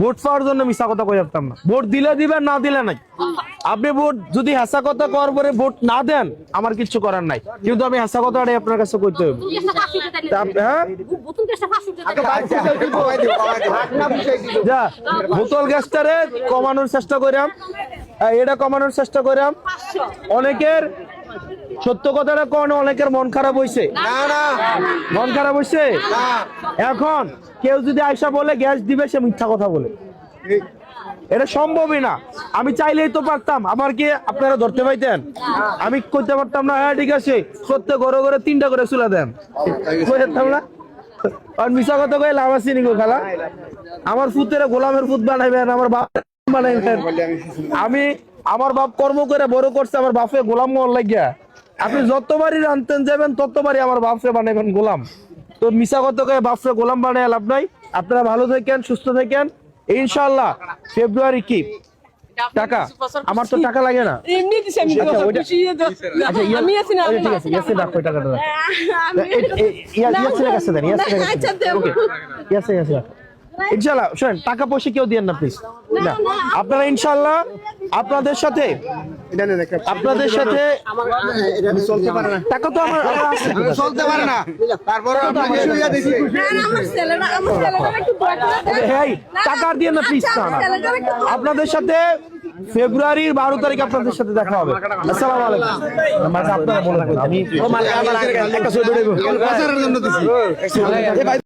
Vote পাওয়ার জন্য মিশা কথা কই যাতাম না। ভোট দিলে দিবেন না দিলে নাই। আপনি ভোট যদি হাসা কথা করার পরে ভোট না দেন আমার কিছু করার নাই। কিন্তু আমি হাসা কথাটাই আপনার কাছে কইতে হবে হ্যাঁ? যা বোতল গ্যাসটারে কমানোর চেষ্টা করাম এটা কমানোর চেষ্টা করাম অনেকের সত্য কথাটা কোন অনেকের মন খারাপ হইছে। মন খারাপ হইছে? এখন কেউ যদি আয়সা বলে গ্যাস দিবে সে মিথ্যা কথা বলে। এটা সম্ভবই না। আমি চাইলেই তো পারতাম। আমার কি আপনারা ধরতে পাইতেন? আমি করতে পারতাম না হ্যাঁ ঠিক আছে। সত্য ঘরে ঘরে তিনটা করে চুলা দেন। না? আর মিশা কথা কয়ে লাভ আছে নিগো খালা? আমার ফুতের গোলামের ফুত বানাইবেন আমার বাপ বানাইবেন। আমি আমার বাপ কর্ম করে বড় করছে আমার বাপে গোলাম লাগিয়া। আপনি যতবারই রানতেন যাবেন ততবারই আমার বাপরে বানাবেন গোলাম। তো মিশা কথা কয়ে বাপরে গোলাম বানাই লাভ নাই। আপনারা ভালো থাকেন সুস্থ থাকেন। ইনশাল্লাহ ফেব্রুয়ারি কি? টাকা? আমার তো টাকা লাগে না। এমনি দিছে আমি আচ্ছা, আচ্ছা আমি আছি না ঠিক আছে রাখো টাকাটা ইয়াসিনের কাছে দেন, ইয়াসিনের কাছে আচ্ছা, ইয়াসিন রাখো। ইনশাল্লাহ শোনেন টাকা পয়সা কেউ দিয়েন না প্লিজ না আপনারা ইনশাল্লাহ আপনাদের সাথে আপনাদের সাথে টাকা তো আমার চলতে পারে না। তারপরে টাকা দিয়ে না প্লিজ আচ্ছা, আপনাদের সাথে ফেব্রুয়ারির বারো তারিখ আপনাদের সাথে দেখা হবে। আসসালাম আলাইকুম। আপনারা বলে আমি